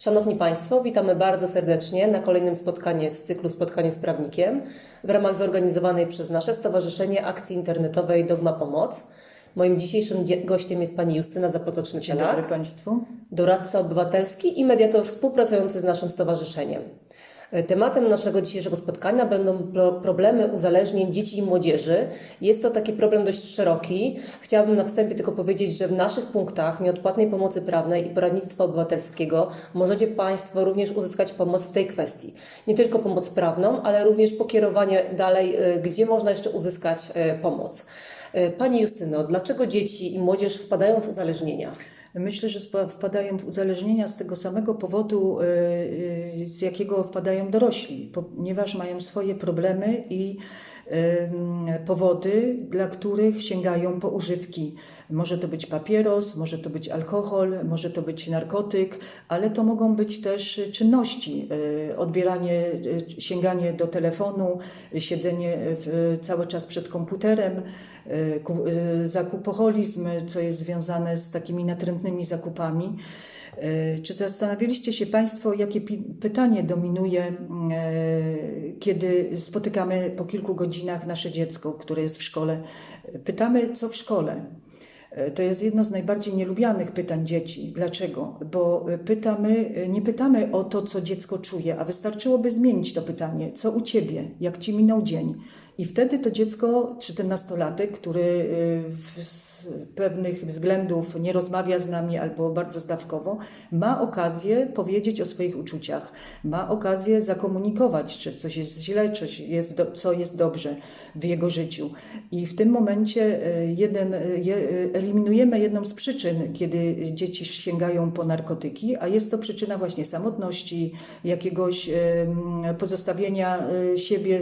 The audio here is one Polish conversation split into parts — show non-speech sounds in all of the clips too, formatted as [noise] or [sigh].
Szanowni Państwo, witamy bardzo serdecznie na kolejnym spotkaniu z cyklu Spotkanie z Prawnikiem w ramach zorganizowanej przez nasze stowarzyszenie akcji internetowej Dogma Pomoc. Moim dzisiejszym gościem jest pani Justyna Dzień dobry Państwu. doradca obywatelski i mediator współpracujący z naszym stowarzyszeniem. Tematem naszego dzisiejszego spotkania będą pro- problemy uzależnień dzieci i młodzieży. Jest to taki problem dość szeroki. Chciałabym na wstępie tylko powiedzieć, że w naszych punktach nieodpłatnej pomocy prawnej i poradnictwa obywatelskiego możecie Państwo również uzyskać pomoc w tej kwestii. Nie tylko pomoc prawną, ale również pokierowanie dalej, e, gdzie można jeszcze uzyskać e, pomoc. E, Pani Justyno, dlaczego dzieci i młodzież wpadają w uzależnienia? Myślę, że wpadają w uzależnienia z tego samego powodu, y, y, z jakiego wpadają dorośli, ponieważ mają swoje problemy i powody, dla których sięgają po używki. Może to być papieros, może to być alkohol, może to być narkotyk, ale to mogą być też czynności, y, odbieranie, y, sięganie do telefonu, siedzenie w, cały czas przed komputerem, y, zakupoholizm, co jest związane z takimi natrętnymi zakupami. Y, Czy zastanawialiście się Państwo, jakie pytanie dominuje, y, kiedy spotykamy po kilku godzinach nasze dziecko, które jest w szkole? Pytamy, co w szkole? Y, To jest jedno z najbardziej nielubianych pytań dzieci. Dlaczego? Bo pytamy, nie pytamy o to, co dziecko czuje, a wystarczyłoby zmienić to pytanie. Co u ciebie? Jak ci minął dzień? I wtedy to dziecko, czy ten nastolatek, który y, z pewnych względów nie rozmawia z nami albo bardzo zdawkowo, ma okazję powiedzieć o swoich uczuciach, ma okazję zakomunikować, czy coś jest źle, czy jest do, co jest dobrze w jego życiu. I w tym momencie y, jeden, y, je, eliminujemy jedną z przyczyn, kiedy dzieci sięgają po narkotyki, a jest to przyczyna właśnie samotności, jakiegoś pozostawienia siebie,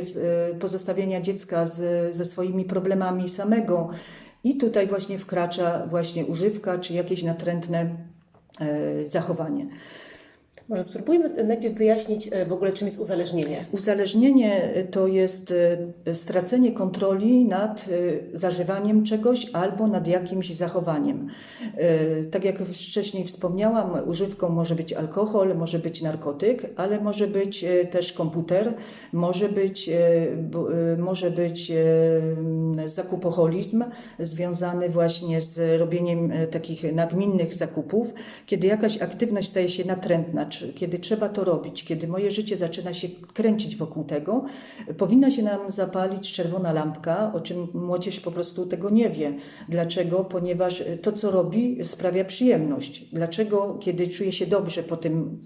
pozostawienia dziecka z, ze swoimi problemami samego. I tutaj właśnie wkracza właśnie używka czy jakieś natrętne e, zachowanie. Może spróbujmy najpierw wyjaśnić e, w ogóle, czym jest uzależnienie. Uzależnienie to jest e, stracenie kontroli nad e, zażywaniem czegoś albo nad jakimś zachowaniem. E, Tak jak wcześniej wspomniałam, używką może być alkohol, może być narkotyk, ale może być e, też komputer, może być, e, e, może być e, zakupoholizm związany właśnie z robieniem e, takich nagminnych zakupów, kiedy jakaś aktywność staje się natrętna, kiedy trzeba to robić, kiedy moje życie zaczyna się kręcić wokół tego, powinna się nam zapalić czerwona lampka, o czym młodzież po prostu tego nie wie. Dlaczego? Ponieważ to, co robi, sprawia przyjemność. Dlaczego, kiedy czuję się dobrze po tym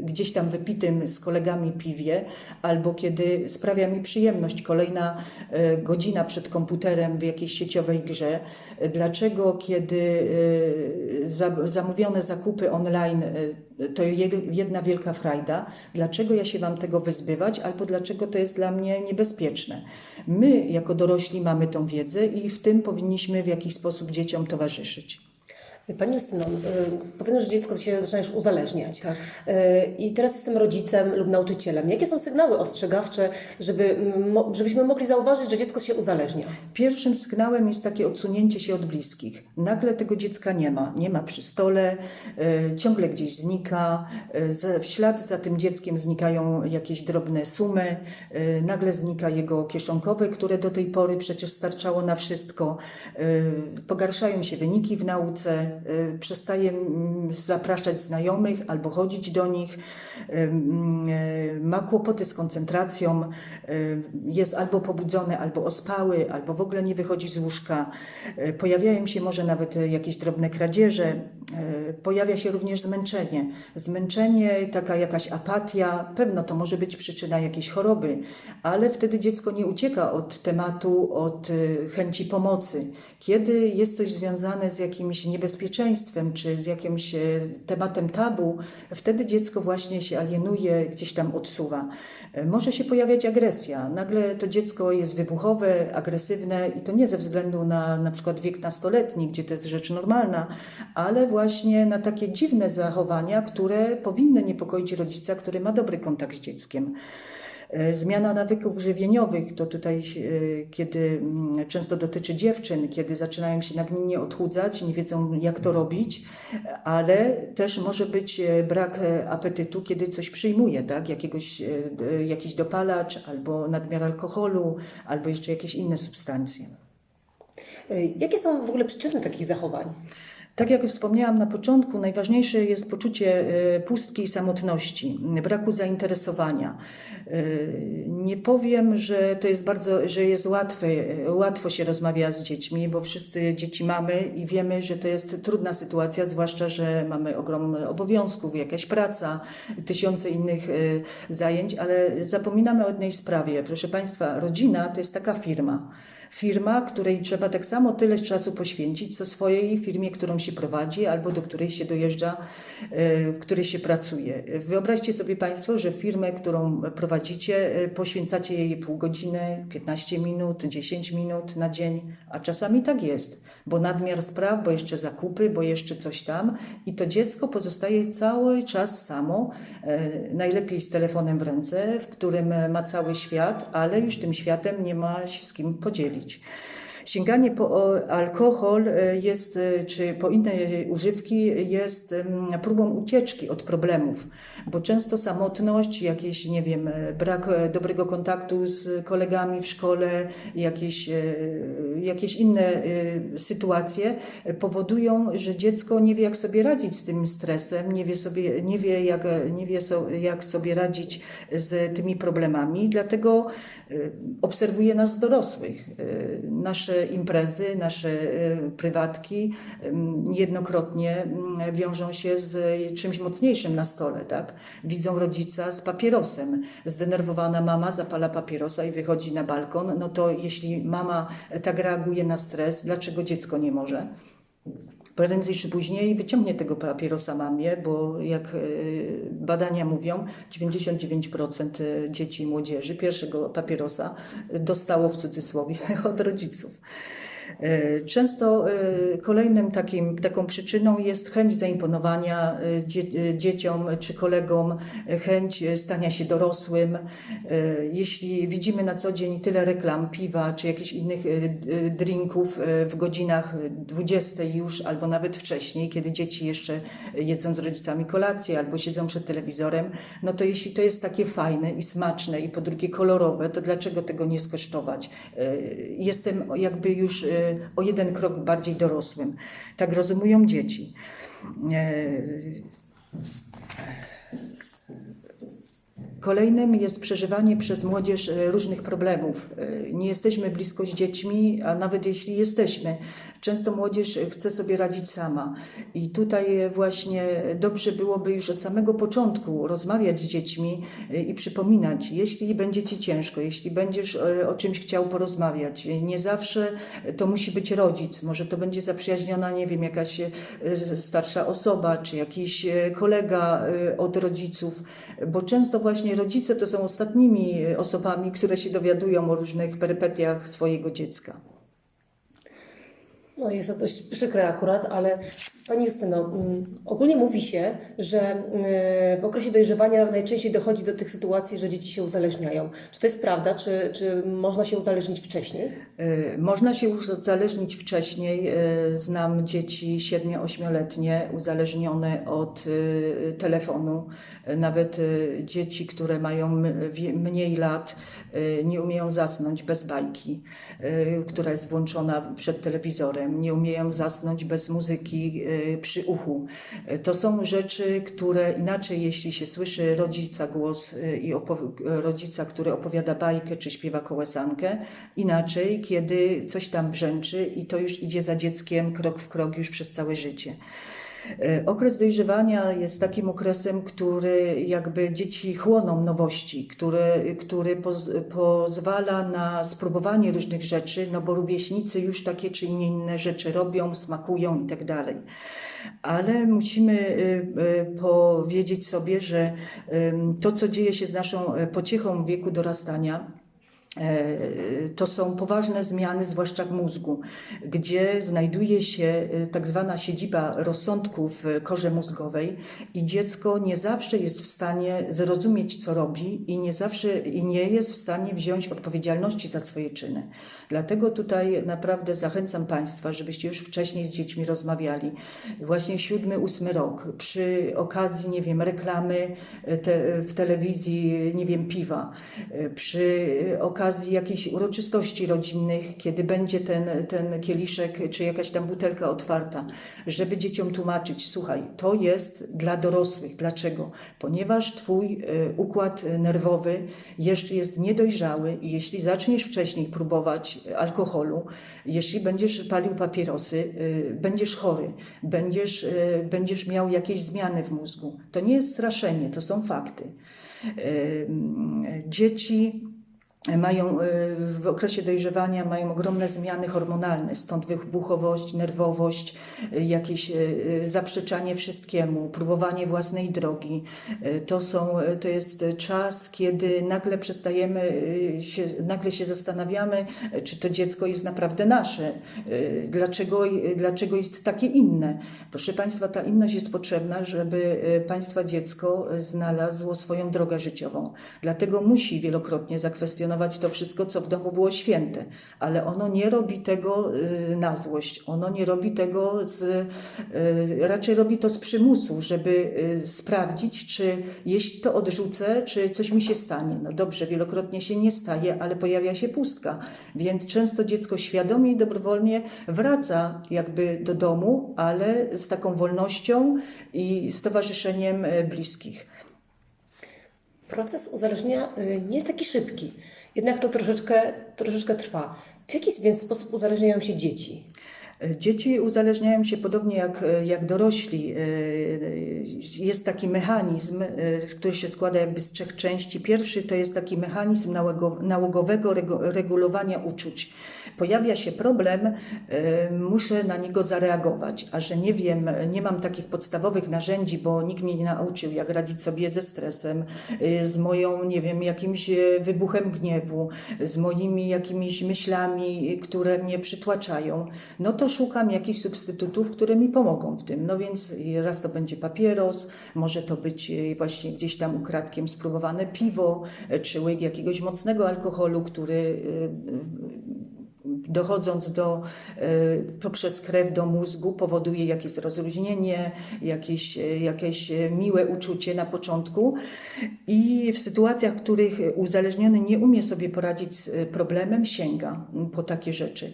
e, gdzieś tam wypitym z kolegami piwie, albo kiedy sprawia mi przyjemność kolejna e, godzina przed komputerem w jakiejś sieciowej grze, e, dlaczego, kiedy e, za, zamówione zakupy online e, to je- jedna wielka frajda, dlaczego ja się mam tego wyzbywać, albo dlaczego to jest dla mnie niebezpieczne. My, jako dorośli, mamy tą wiedzę i w tym powinniśmy w jakiś sposób dzieciom towarzyszyć. Pani Justyno, y, powiedzmy, że dziecko się zaczyna już uzależniać. Tak. Y, I teraz jestem rodzicem lub nauczycielem. Jakie są sygnały ostrzegawcze, żeby, żebyśmy mogli zauważyć, że dziecko się uzależnia? Pierwszym sygnałem jest takie odsunięcie się od bliskich. Nagle tego dziecka nie ma. Nie ma przy stole, ciągle gdzieś znika. W ślad za tym dzieckiem znikają jakieś drobne sumy. Nagle znika jego kieszonkowe, które do tej pory przecież starczało na wszystko. Pogarszają się wyniki w nauce. E, przestaje mm, zapraszać znajomych albo chodzić do nich. Mm, e, ma kłopoty z koncentracją. Jest albo pobudzony, albo ospały, albo w ogóle nie wychodzi z łóżka. Pojawiają się może nawet jakieś drobne kradzieże. Pojawia się również zmęczenie. Zmęczenie, taka jakaś apatia, pewno to może być przyczyna jakiejś choroby, ale wtedy dziecko nie ucieka od tematu, od chęci pomocy. Kiedy jest coś związane z jakimś niebezpieczeństwem, czy z jakimś e, tematem tabu, wtedy dziecko właśnie się alienuje, gdzieś tam odsuwa. E, Może się pojawiać agresja. Nagle to dziecko jest wybuchowe, agresywne i to nie ze względu na na przykład wiek nastoletni, gdzie to jest rzecz normalna, ale właśnie na takie dziwne zachowania, które powinny niepokoić rodzica, który ma dobry kontakt z dzieckiem. E, Zmiana nawyków żywieniowych to tutaj, e, kiedy mm, często dotyczy dziewczyn, kiedy zaczynają się nagminnie odchudzać, nie wiedzą jak to robić, ale też może być e, brak apetytu, kiedy coś przyjmuje, tak? Jakiegoś, jakiś dopalacz, albo nadmiar alkoholu, albo jeszcze jakieś inne substancje. Jakie są w ogóle przyczyny takich zachowań? Tak jak wspomniałam na początku, najważniejsze jest poczucie e, pustki i samotności, braku zainteresowania. E, Nie powiem, że to jest bardzo, że jest łatwe, łatwo się rozmawia z dziećmi, bo wszyscy dzieci mamy i wiemy, że to jest trudna sytuacja, zwłaszcza, że mamy ogrom obowiązków, jakaś praca, tysiące innych e, zajęć, ale zapominamy o jednej sprawie. Proszę Państwa, rodzina to jest taka firma firma, której trzeba tak samo tyle czasu poświęcić, co swojej firmie, którą się prowadzi albo do której się dojeżdża, e, w której się pracuje. Wyobraźcie sobie Państwo, że firmę, którą prowadzicie, e, poświęcacie jej pół godziny, 15 minut, 10 minut na dzień, a czasami tak jest, bo nadmiar spraw, bo jeszcze zakupy, bo jeszcze coś tam i to dziecko pozostaje cały czas samo, e, najlepiej z telefonem w ręce, w którym ma cały świat, ale już tym światem nie ma się z kim podzielić. Sięganie po alkohol e, jest, e, czy po inne używki jest próbą ucieczki od problemów, bo często samotność, jakieś, nie wiem, e, brak dobrego kontaktu z kolegami w szkole, jakieś, jakieś inne sytuacje powodują, że dziecko nie wie, jak sobie radzić z tym stresem, nie wie, sobie, nie wie, jak, nie wie so, jak sobie radzić z tymi problemami, dlatego obserwuje nas dorosłych. E, Nasze imprezy, nasze e, prywatki em, niejednokrotnie mm, wiążą się z czymś mocniejszym na stole. Tak? Widzą rodzica z papierosem. Zdenerwowana mama zapala papierosa i wychodzi na balkon. No to jeśli mama tak reaguje na stres, dlaczego dziecko nie może? Prędzej czy później wyciągnie tego papierosa mamie, bo jak e, badania mówią, 99% dzieci i młodzieży pierwszego papierosa dostało w cudzysłowie [laughs] od rodziców. E, Często e, kolejnym takim, taką przyczyną jest chęć zaimponowania e, dzie, dzieciom czy kolegom, chęć stania się dorosłym. Jeśli widzimy na co dzień tyle reklam piwa czy jakichś innych drinków w godzinach 20 już albo nawet wcześniej, kiedy dzieci jeszcze jedzą z rodzicami kolację albo siedzą przed telewizorem, no to jeśli to jest takie fajne i smaczne i po drugie kolorowe, to dlaczego tego nie skosztować? Jestem jakby już o jeden krok bardziej dorosłym. Tak rozumują dzieci. E, Kolejnym jest przeżywanie przez młodzież e, różnych problemów. E, Nie jesteśmy blisko z dziećmi, a nawet jeśli jesteśmy, często młodzież chce sobie radzić sama. I tutaj e, właśnie dobrze byłoby już od samego początku rozmawiać z dziećmi e, i przypominać, jeśli będzie ci ciężko, jeśli będziesz e, o czymś chciał porozmawiać, e, nie zawsze to musi być rodzic, może to będzie zaprzyjaźniona, nie wiem, jakaś e, starsza osoba, czy jakiś e, kolega e, od rodziców, bo często właśnie rodzice to są ostatnimi e, osobami, które się dowiadują o różnych perypetiach swojego dziecka. No jest to dość przykre akurat, ale Pani Justyno, mm, ogólnie mówi się, że mm, w okresie dojrzewania najczęściej dochodzi do tych sytuacji, że dzieci się uzależniają. Czy to jest prawda? Czy, czy można się uzależnić wcześniej? E, Można się już uzależnić wcześniej. E, Znam dzieci 7-8-letnie uzależnione od e, telefonu. Nawet dzieci, które mają mniej lat, nie umieją zasnąć bez bajki, która jest włączona przed telewizorem. Nie umieją zasnąć bez muzyki e, przy uchu. E, To są rzeczy, które inaczej, jeśli się słyszy rodzica głos e, i rodzica, który opowiada bajkę czy śpiewa kołysankę, inaczej, kiedy coś tam brzęczy i to już idzie za dzieckiem krok w krok już przez całe życie. E, Okres dojrzewania jest takim okresem, który jakby dzieci chłoną nowości, który, który poz, pozwala na spróbowanie różnych rzeczy, no bo rówieśnicy już takie czy inne rzeczy robią, smakują i tak dalej. Ale musimy y, y, powiedzieć sobie, że to, co dzieje się z naszą y, pociechą w wieku dorastania, To są poważne zmiany, zwłaszcza w mózgu, gdzie znajduje się e, tak zwana siedziba rozsądku w korze mózgowej i dziecko nie zawsze jest w stanie zrozumieć, co robi i nie zawsze i nie jest w stanie wziąć odpowiedzialności za swoje czyny. Dlatego tutaj naprawdę zachęcam Państwa, żebyście już wcześniej z dziećmi rozmawiali. Właśnie siódmy, ósmy rok, przy okazji, nie wiem, reklamy e, te, w telewizji, nie wiem, piwa, e, przy okazji jakichś uroczystości rodzinnych, kiedy będzie ten, ten kieliszek czy jakaś tam butelka otwarta, żeby dzieciom tłumaczyć, słuchaj, to jest dla dorosłych. Dlaczego? Ponieważ Twój e, układ nerwowy jeszcze jest niedojrzały i jeśli zaczniesz wcześniej próbować alkoholu, jeśli będziesz palił papierosy, y, będziesz chory, będziesz, y, będziesz miał jakieś zmiany w mózgu. To nie jest straszenie, to są fakty. Y, Dzieci mają y, w okresie dojrzewania mają ogromne zmiany hormonalne, stąd wybuchowość, nerwowość, y, jakieś y, zaprzeczanie wszystkiemu, próbowanie własnej drogi. To, są, to jest czas, kiedy nagle przestajemy się, nagle się zastanawiamy, czy to dziecko jest naprawdę nasze, dlaczego, dlaczego jest takie inne. Proszę Państwa, ta inność jest potrzebna, żeby Państwa dziecko znalazło swoją drogę życiową. Dlatego musi wielokrotnie zakwestionować to wszystko, co w domu było święte, ale ono nie robi tego y, na złość, ono nie robi tego z, y, raczej robi to z przymusu, żeby y, sprawdzić, czy jeśli to odrzucę, czy coś mi się stanie. No dobrze, wielokrotnie się nie staje, ale pojawia się pustka, więc często dziecko świadomie i dobrowolnie wraca jakby do domu, ale z taką wolnością i z towarzyszeniem y, bliskich. Proces uzależnienia y, nie jest taki szybki, jednak to troszeczkę, troszeczkę trwa. W jaki więc sposób uzależniają się dzieci? Dzieci uzależniają się podobnie jak, jak dorośli. Jest taki mechanizm, który się składa jakby z trzech części. Pierwszy to jest taki mechanizm nałogo- nałogowego regu- regulowania uczuć. Pojawia się problem, muszę na niego zareagować, a że nie wiem, nie mam takich podstawowych narzędzi, bo nikt mnie nie nauczył, jak radzić sobie ze stresem, z moją, nie wiem, jakimś wybuchem gniewu, z moimi jakimiś myślami, które mnie przytłaczają, no to szukam jakichś substytutów, które mi pomogą w tym. No więc raz to będzie papieros, może to być e, właśnie gdzieś tam ukradkiem spróbowane piwo, e, czy łyk jakiegoś mocnego alkoholu, który e, dochodząc do, e, poprzez krew do mózgu powoduje jakieś rozluźnienie, jakieś, e, jakieś e, miłe uczucie na początku i w sytuacjach, w których uzależniony nie umie sobie poradzić z problemem, sięga po takie rzeczy.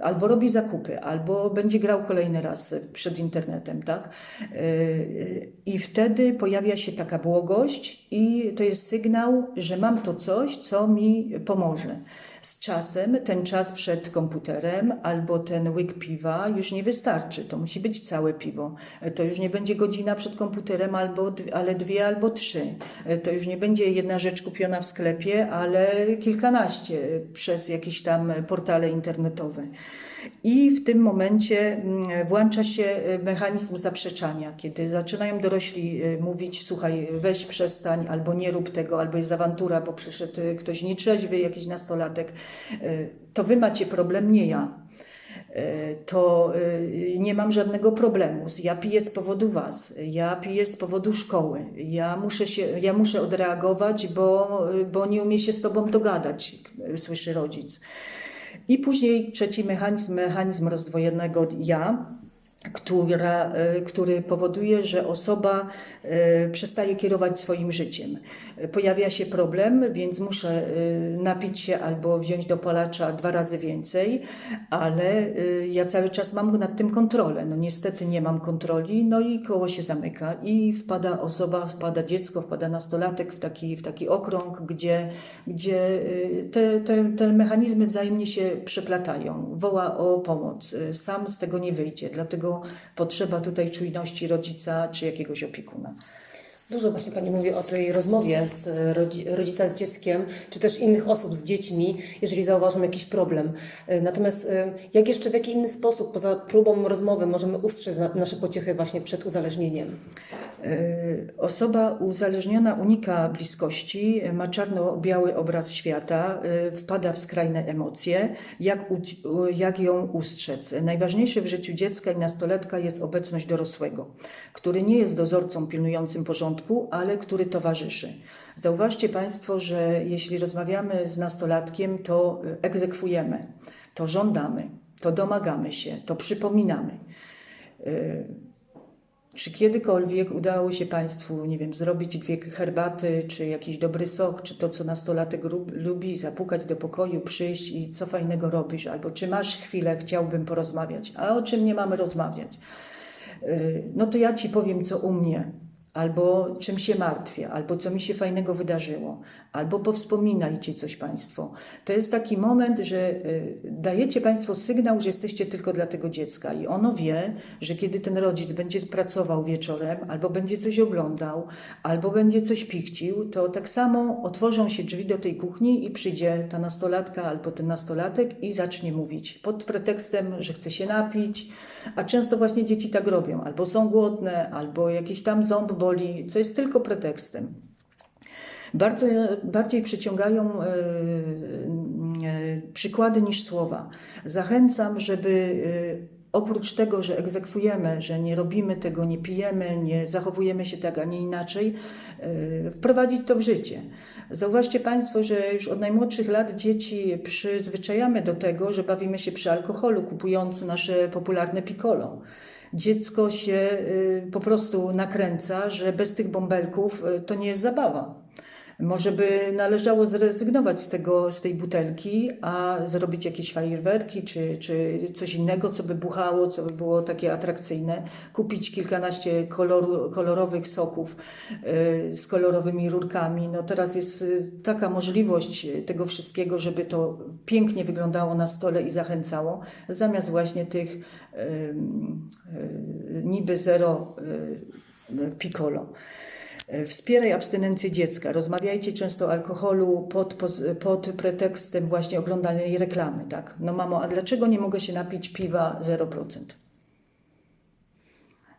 Albo robi zakupy, albo będzie grał kolejny raz przed internetem, tak? I wtedy pojawia się taka błogość i to jest sygnał, że mam to coś, co mi pomoże. Z czasem ten czas przed komputerem albo ten łyk piwa już nie wystarczy. To musi być całe piwo. To już nie będzie godzina przed komputerem, albo, ale dwie albo trzy. To już nie będzie jedna rzecz kupiona w sklepie, ale kilkanaście przez jakieś tam portale internetowe. I w tym momencie mm, włącza się e, mechanizm zaprzeczania, kiedy zaczynają dorośli e, mówić: Słuchaj, weź przestań, albo nie rób tego, albo jest awantura, bo przyszedł e, ktoś nietrzeźwy, jakiś nastolatek. To wy macie problem, nie ja. To nie mam żadnego problemu. Ja piję z powodu was, ja piję z powodu szkoły. Ja muszę, się, ja muszę odreagować, bo, bo nie umie się z tobą dogadać, słyszy rodzic. I później trzeci mechanizm, mechanizm rozdwojonego ja, która, e, który powoduje, że osoba e, przestaje kierować swoim życiem. Pojawia się problem, więc muszę e, napić się albo wziąć do palacza dwa razy więcej, ale e, ja cały czas mam nad tym kontrolę. No niestety nie mam kontroli, no i koło się zamyka i wpada osoba, wpada dziecko, wpada nastolatek w taki, w taki okrąg, gdzie, gdzie e, te, te, te mechanizmy wzajemnie się przeplatają. Woła o pomoc. Sam z tego nie wyjdzie, dlatego potrzeba tutaj czujności rodzica czy jakiegoś opiekuna. Dużo właśnie Pani mówi o tej rozmowie z e, rodzi- rodzica z dzieckiem, czy też innych osób z dziećmi, jeżeli zauważą jakiś problem. E, Natomiast e, jak jeszcze w jaki inny sposób, poza próbą rozmowy, możemy ustrzec na- nasze pociechy właśnie przed uzależnieniem? Osoba uzależniona unika bliskości, ma czarno-biały obraz świata, wpada w skrajne emocje. Jak, jak ją ustrzec? Najważniejsze w życiu dziecka i nastolatka jest obecność dorosłego, który nie jest dozorcą pilnującym porządku, ale który towarzyszy. Zauważcie Państwo, że jeśli rozmawiamy z nastolatkiem, to y, egzekwujemy, to żądamy, to domagamy się, to przypominamy. Czy kiedykolwiek udało się Państwu, nie wiem, zrobić dwie herbaty, czy jakiś dobry sok, czy to, co nastolatek lubi, zapukać do pokoju, przyjść i co fajnego robisz, albo czy masz chwilę, chciałbym porozmawiać, a o czym nie mamy rozmawiać? Yy, No to ja Ci powiem, co u mnie, albo czym się martwię, albo co mi się fajnego wydarzyło, albo powspominajcie coś Państwo. To jest taki moment, że y, dajecie Państwo sygnał, że jesteście tylko dla tego dziecka i ono wie, że kiedy ten rodzic będzie pracował wieczorem, albo będzie coś oglądał, albo będzie coś pichcił, to tak samo otworzą się drzwi do tej kuchni i przyjdzie ta nastolatka albo ten nastolatek i zacznie mówić pod pretekstem, że chce się napić, a często właśnie dzieci tak robią, albo są głodne, albo jakiś tam ząb boli, co jest tylko pretekstem. Bardzo, bardziej przyciągają e, przykłady niż słowa. Zachęcam, żeby e, oprócz tego, że egzekwujemy, że nie robimy tego, nie pijemy, nie zachowujemy się tak, a nie inaczej, e, wprowadzić to w życie. Zauważcie Państwo, że już od najmłodszych lat dzieci przyzwyczajamy do tego, że bawimy się przy alkoholu, kupując nasze popularne piccolo dziecko się y, po prostu nakręca, że bez tych bąbelków y, to nie jest zabawa. Może by należało zrezygnować z, tego, z tej butelki, a zrobić jakieś fajerwerki czy, czy coś innego, co by buchało, co by było takie atrakcyjne. Kupić kilkanaście koloru, kolorowych soków y, z kolorowymi rurkami. No teraz jest y, taka możliwość tego wszystkiego, żeby to pięknie wyglądało na stole i zachęcało, zamiast właśnie tych y, y, niby zero y, piccolo. Wspieraj abstynencję dziecka. Rozmawiajcie często o alkoholu pod, pod pretekstem właśnie oglądanej reklamy. Tak? No mamo, a dlaczego nie mogę się napić piwa 0%?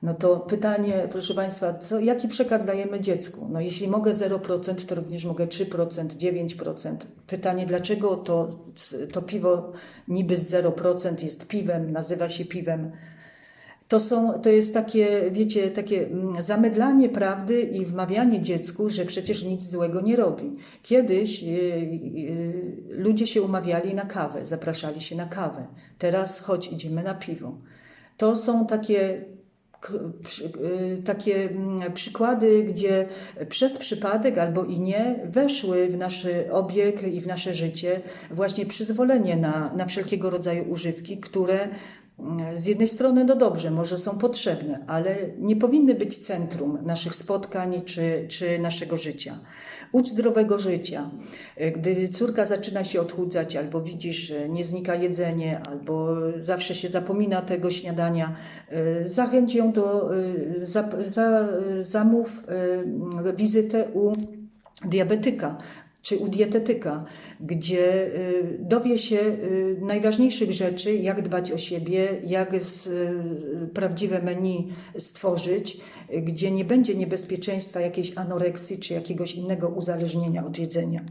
No to pytanie, proszę Państwa, co, jaki przekaz dajemy dziecku? No jeśli mogę 0%, to również mogę 3%, 9%. Pytanie, dlaczego to, to piwo niby z 0% jest piwem, nazywa się piwem? To, są, to jest takie, wiecie, takie mm, zamydlanie prawdy i wmawianie dziecku, że przecież nic złego nie robi. Kiedyś yy, yy, ludzie się umawiali na kawę, zapraszali się na kawę. Teraz chodź, idziemy na piwo. To są takie y, takie mm, przykłady, gdzie przez przypadek albo i nie weszły w nasz obieg i w nasze życie właśnie przyzwolenie na, na wszelkiego rodzaju używki, które z jednej strony, no dobrze, może są potrzebne, ale nie powinny być centrum naszych spotkań czy, czy naszego życia. Ucz zdrowego życia. Gdy córka zaczyna się odchudzać, albo widzisz, że nie znika jedzenie, albo zawsze się zapomina tego śniadania, y, zachęć ją do, y, za, za, zamów y, wizytę u diabetyka czy u dietetyka, gdzie y, dowie się y, najważniejszych rzeczy, jak dbać o siebie, jak z, y, prawdziwe menu stworzyć, gdzie nie będzie niebezpieczeństwa jakiejś anoreksji czy jakiegoś innego uzależnienia od jedzenia.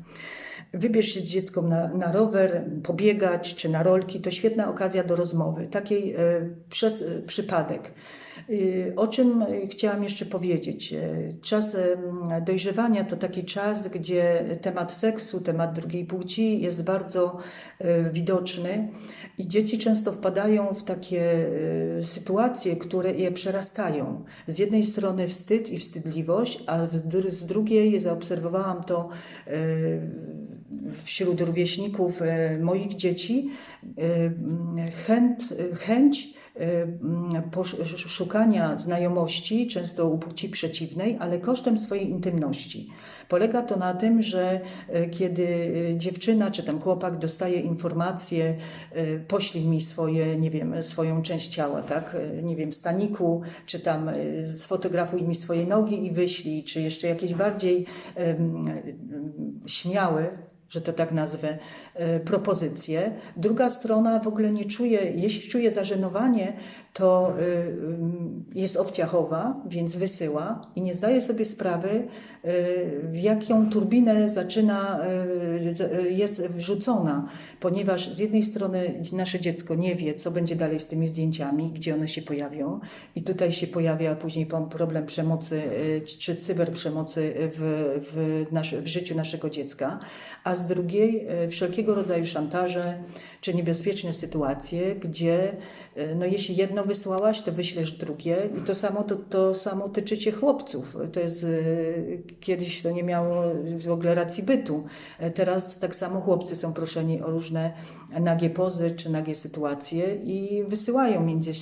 Wybierz się z dzieckiem na, na rower, pobiegać czy na rolki. To świetna okazja do rozmowy, takiej przez przypadek. E, O czym e, chciałam jeszcze powiedzieć? E, Czas dojrzewania to taki czas, gdzie temat seksu, temat drugiej płci jest bardzo widoczny i dzieci często wpadają w takie sytuacje, które je przerastają. Z jednej strony wstyd i wstydliwość, a z dr- z drugiej zaobserwowałam to wśród rówieśników e, moich dzieci e, chęt, chęć e, szukania znajomości, często u płci przeciwnej, ale kosztem swojej intymności. Polega to na tym, że kiedy dziewczyna czy tam chłopak dostaje informację, poślij mi swoje, nie wiem, swoją część ciała, tak, nie wiem, staniku, czy tam sfotografuj mi swoje nogi i wyślij, czy jeszcze jakieś bardziej em, śmiałe, że to tak nazwę, e, propozycje. Druga strona w ogóle nie czuje, jeśli czuje zażenowanie, to ym, jest obciachowa, więc wysyła i nie zdaje sobie sprawy, w jaką turbinę zaczyna, y, jest wrzucona, ponieważ z jednej strony nasze dziecko nie wie, co będzie dalej z tymi zdjęciami, gdzie one się pojawią. I tutaj się pojawia później problem przemocy y, czy cyberprzemocy w, w, nasz, w życiu naszego dziecka, a z drugiej y, wszelkiego rodzaju szantaże czy niebezpieczne sytuacje, gdzie y, no jeśli jedno wysłałaś, to wyślesz drugie i to samo, to, to samo tyczy chłopców. To jest, y, kiedyś to nie miało w ogóle racji bytu. E, Teraz tak samo chłopcy są proszeni o różne nagie pozy czy nagie sytuacje i wysyłają między,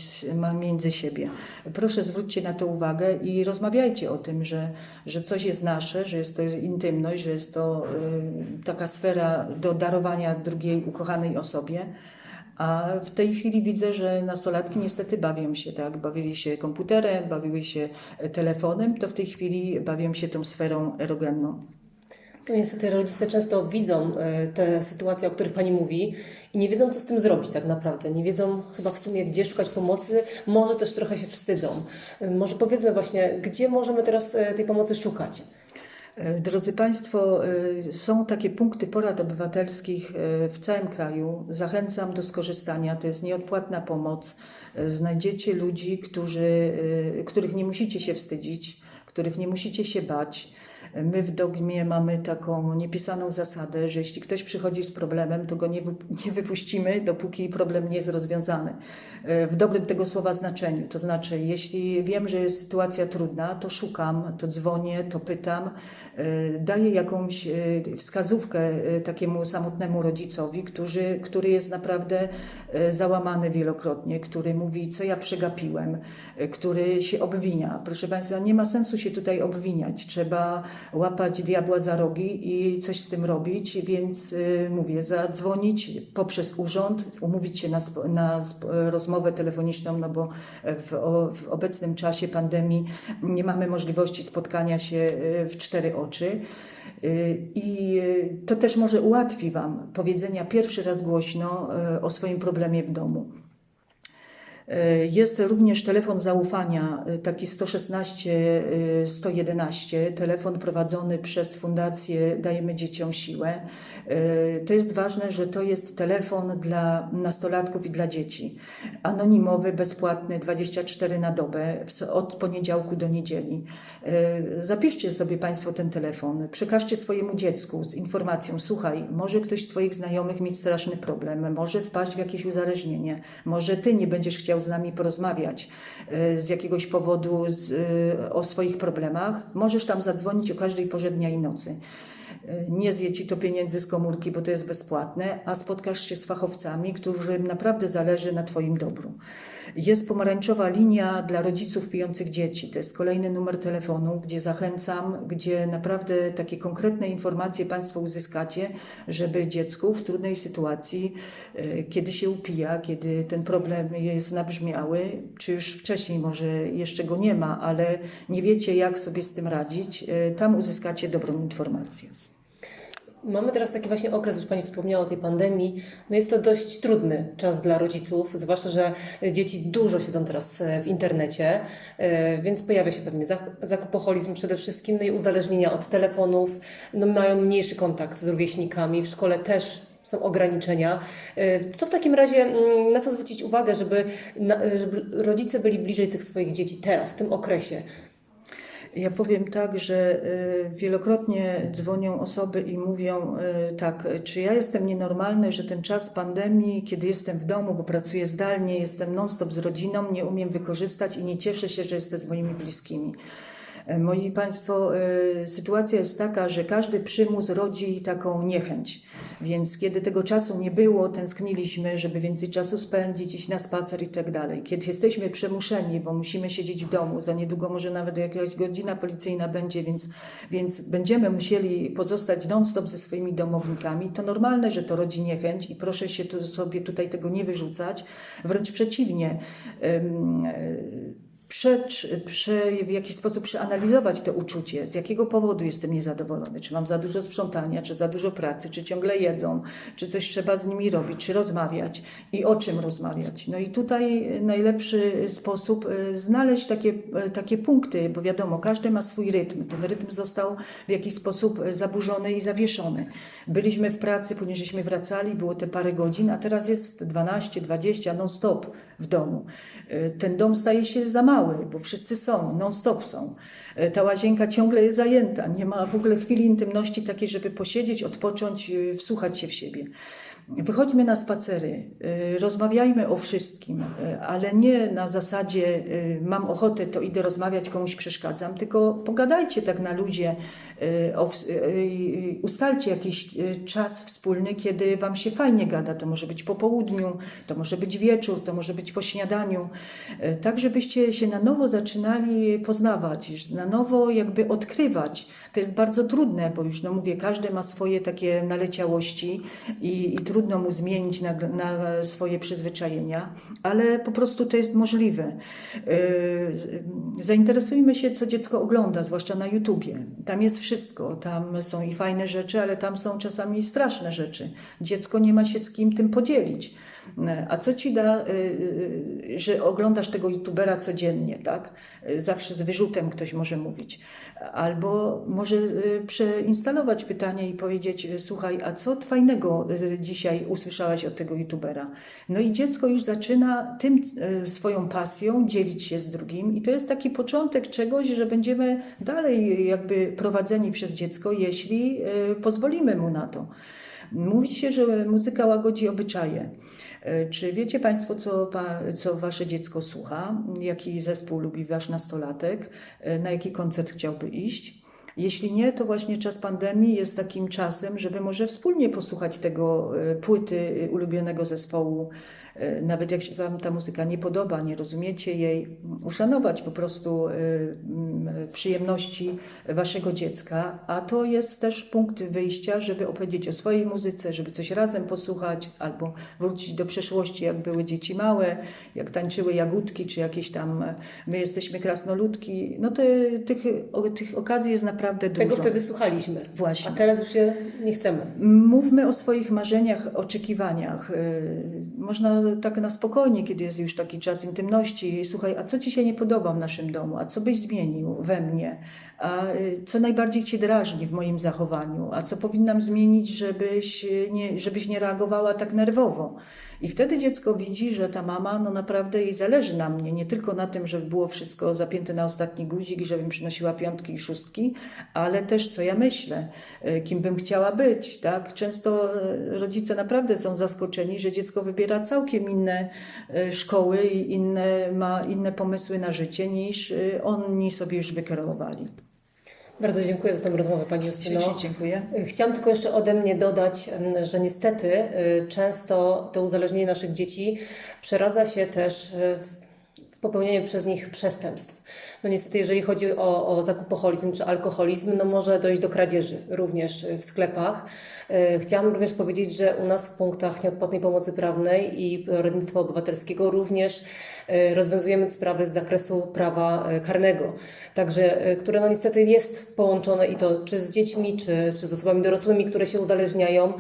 między siebie. Proszę zwróćcie na to uwagę i rozmawiajcie o tym, że, że coś jest nasze, że jest to intymność, że jest to y, taka sfera do darowania drugiej ukochanej osobie. A w tej chwili widzę, że nastolatki niestety bawią się, tak? Bawili się komputerem, bawiły się telefonem, to w tej chwili bawią się tą sferą erogenną. Niestety rodzice często widzą e, te sytuacje, o których Pani mówi i nie wiedzą, co z tym zrobić tak naprawdę. Nie wiedzą chyba w sumie, gdzie szukać pomocy, może też trochę się wstydzą. E, Może powiedzmy właśnie, gdzie możemy teraz e, tej pomocy szukać? Drodzy Państwo, są takie punkty porad obywatelskich w całym kraju. Zachęcam do skorzystania. To jest nieodpłatna pomoc. Znajdziecie ludzi, którzy, których nie musicie się wstydzić, których nie musicie się bać. My w Dogmie mamy taką niepisaną zasadę, że jeśli ktoś przychodzi z problemem, to go nie, nie wypuścimy, dopóki problem nie jest rozwiązany. E, W dobrym tego słowa znaczeniu. To znaczy, jeśli wiem, że jest sytuacja trudna, to szukam, to dzwonię, to pytam, e, daję jakąś e, wskazówkę takiemu samotnemu rodzicowi, który, który jest naprawdę załamany wielokrotnie, który mówi, co ja przegapiłem, który się obwinia. Proszę Państwa, nie ma sensu się tutaj obwiniać. Trzeba łapać diabła za rogi i coś z tym robić, więc y, mówię, zadzwonić poprzez urząd, umówić się na, na rozmowę telefoniczną, no bo w, w obecnym czasie pandemii nie mamy możliwości spotkania się y, w cztery oczy. Y, I to też może ułatwi Wam powiedzenia pierwszy raz głośno o swoim problemie w domu. E, Jest również telefon zaufania, e, taki 116 e, 111, telefon prowadzony przez Fundację Dajemy Dzieciom Siłę. E, To jest ważne, że to jest telefon dla nastolatków i dla dzieci. Anonimowy, bezpłatny, 24 na dobę, od poniedziałku do niedzieli. E, Zapiszcie sobie Państwo ten telefon, przekażcie swojemu dziecku z informacją: Słuchaj, może ktoś z Twoich znajomych mieć straszny problem, może wpaść w jakieś uzależnienie, może Ty nie będziesz chciał z nami porozmawiać e, z jakiegoś powodu z, e, o swoich problemach. Możesz tam zadzwonić o każdej porze dnia i nocy. E, Nie zje ci to pieniędzy z komórki, bo to jest bezpłatne, a spotkasz się z fachowcami, którym naprawdę zależy na Twoim dobru. Jest pomarańczowa linia dla rodziców pijących dzieci. To jest kolejny numer telefonu, gdzie zachęcam, gdzie naprawdę takie konkretne informacje Państwo uzyskacie, żeby dziecku w trudnej sytuacji, e, kiedy się upija, kiedy ten problem jest nabrzmiały, czy już wcześniej może jeszcze go nie ma, ale nie wiecie, jak sobie z tym radzić, e, tam uzyskacie dobrą informację. Mamy teraz taki właśnie okres, już Pani wspomniała o tej pandemii. No jest to dość trudny czas dla rodziców, zwłaszcza, że dzieci dużo siedzą teraz e, w internecie, e, więc pojawia się pewnie zak- zakupoholizm przede wszystkim, no i uzależnienia od telefonów, no mają mniejszy kontakt z rówieśnikami, w szkole też są ograniczenia. E, Co w takim razie, mm, na co zwrócić uwagę, żeby, żeby rodzice byli bliżej tych swoich dzieci teraz, w tym okresie? Ja powiem tak, że y, wielokrotnie dzwonią osoby i mówią y, tak, czy ja jestem nienormalny, że ten czas pandemii, kiedy jestem w domu, bo pracuję zdalnie, jestem non-stop z rodziną, nie umiem wykorzystać i nie cieszę się, że jestem z moimi bliskimi. E, Moi Państwo, e, sytuacja jest taka, że każdy przymus rodzi taką niechęć. Więc kiedy tego czasu nie było, tęskniliśmy, żeby więcej czasu spędzić, iść na spacer i tak dalej. Kiedy jesteśmy przymuszeni, bo musimy siedzieć w domu, za niedługo może nawet jakaś godzina policyjna będzie, więc, więc będziemy musieli pozostać non-stop ze swoimi domownikami, to normalne, że to rodzi niechęć i proszę się tu sobie tutaj tego nie wyrzucać. Wręcz przeciwnie. Ym, e, prze, w jakiś sposób przeanalizować to uczucie, z jakiego powodu jestem niezadowolony, czy mam za dużo sprzątania, czy za dużo pracy, czy ciągle jedzą, czy coś trzeba z nimi robić, czy rozmawiać i o czym rozmawiać. No i tutaj najlepszy sposób y, znaleźć takie, y, takie punkty, bo wiadomo, każdy ma swój rytm. Ten rytm został w jakiś sposób y, zaburzony i zawieszony. Byliśmy w pracy, później żeśmy wracali, było te parę godzin, a teraz jest 12, 20 non-stop w domu. Ten dom staje się za mały, bo wszyscy są, non-stop są. Y, Ta łazienka ciągle jest zajęta, nie ma w ogóle chwili intymności takiej, żeby posiedzieć, odpocząć, y, wsłuchać się w siebie. Wychodźmy na spacery, y, rozmawiajmy o wszystkim, y, ale nie na zasadzie y, mam ochotę, to idę rozmawiać, komuś przeszkadzam, tylko pogadajcie tak na ludzie, ustalcie jakiś czas wspólny, kiedy wam się fajnie gada. To może być po południu, to może być wieczór, to może być po śniadaniu, tak żebyście się na nowo zaczynali poznawać, na nowo jakby odkrywać. To jest bardzo trudne, bo już no mówię, każdy ma swoje takie naleciałości i, i trudno mu zmienić na, na swoje przyzwyczajenia, ale po prostu to jest możliwe. Yy, Zainteresujmy się, co dziecko ogląda, zwłaszcza na YouTubie. Tam jest wszystko. Tam są i fajne rzeczy, ale tam są czasami straszne rzeczy. Dziecko nie ma się z kim tym podzielić. A co ci da, y, y, że oglądasz tego youtubera codziennie, tak? Zawsze z wyrzutem ktoś może mówić. Albo może y, przeinstalować pytanie i powiedzieć: y, Słuchaj, a co fajnego y, dzisiaj usłyszałaś od tego youtubera? No i dziecko już zaczyna tym swoją pasją dzielić się z drugim, i to jest taki początek czegoś, że będziemy dalej jakby prowadzeni przez dziecko, jeśli pozwolimy mu na to. Mówi się, że muzyka łagodzi obyczaje. E, Czy wiecie Państwo, co, co Wasze dziecko słucha? Jaki zespół lubi Wasz nastolatek? E, Na jaki koncert chciałby iść? Jeśli nie, to właśnie czas pandemii jest takim czasem, żeby może wspólnie posłuchać tego e, płyty ulubionego zespołu. E, Nawet jak się Wam ta muzyka nie podoba, nie rozumiecie jej, uszanować po prostu e, przyjemności Waszego dziecka. A to jest też punkt wyjścia, żeby opowiedzieć o swojej muzyce, żeby coś razem posłuchać, albo wrócić do przeszłości, jak były dzieci małe, jak tańczyły jagódki, czy jakieś tam e, my jesteśmy krasnoludki. No to tych, tych okazji jest naprawdę dużo. Tego wtedy słuchaliśmy. Właśnie. A teraz już się nie chcemy. Mówmy o swoich marzeniach, oczekiwaniach. Można tak na spokojnie, kiedy jest już taki czas intymności. Słuchaj, a co ci się nie podoba w naszym domu? A co byś zmienił we mnie? A yy, co najbardziej cię drażni w moim zachowaniu? A co powinnam zmienić, żebyś nie, żebyś nie reagowała tak nerwowo? I wtedy dziecko widzi, że ta mama, no naprawdę jej zależy na mnie, nie tylko na tym, żeby było wszystko zapięte na ostatni guzik i żebym przynosiła piątki i szóstki, ale też co ja myślę, y, kim bym chciała być, tak? Często y, rodzice naprawdę są zaskoczeni, że dziecko wybiera całkiem inne y, szkoły i inne, ma inne pomysły na życie niż oni sobie już wykreowali. Bardzo dziękuję za tę rozmowę Pani Justyno. Dziękuję. Chciałam tylko jeszcze ode mnie dodać, em, że niestety y, często to uzależnienie naszych dzieci przeradza się też y, w popełnianiu przez nich przestępstw. No niestety, jeżeli chodzi o, o zakupoholizm czy alkoholizm, no może dojść do kradzieży również y, w sklepach. Y, Chciałam również powiedzieć, że u nas w punktach nieodpłatnej pomocy prawnej i poradnictwa obywatelskiego również y, rozwiązujemy sprawy z zakresu prawa karnego. Także, które no niestety jest połączone i to czy z dziećmi, czy, czy z osobami dorosłymi, które się uzależniają,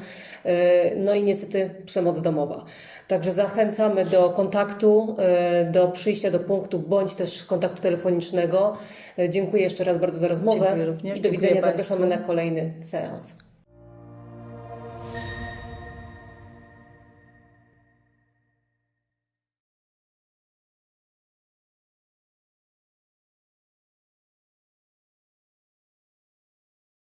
no i niestety przemoc domowa. Także zachęcamy do kontaktu, y, do przyjścia do punktu bądź też kontaktu telefonicznego. Y, Dziękuję jeszcze raz bardzo za rozmowę Dziękuję również. i do Dziękuję widzenia. państwu. Zapraszamy na kolejny seans.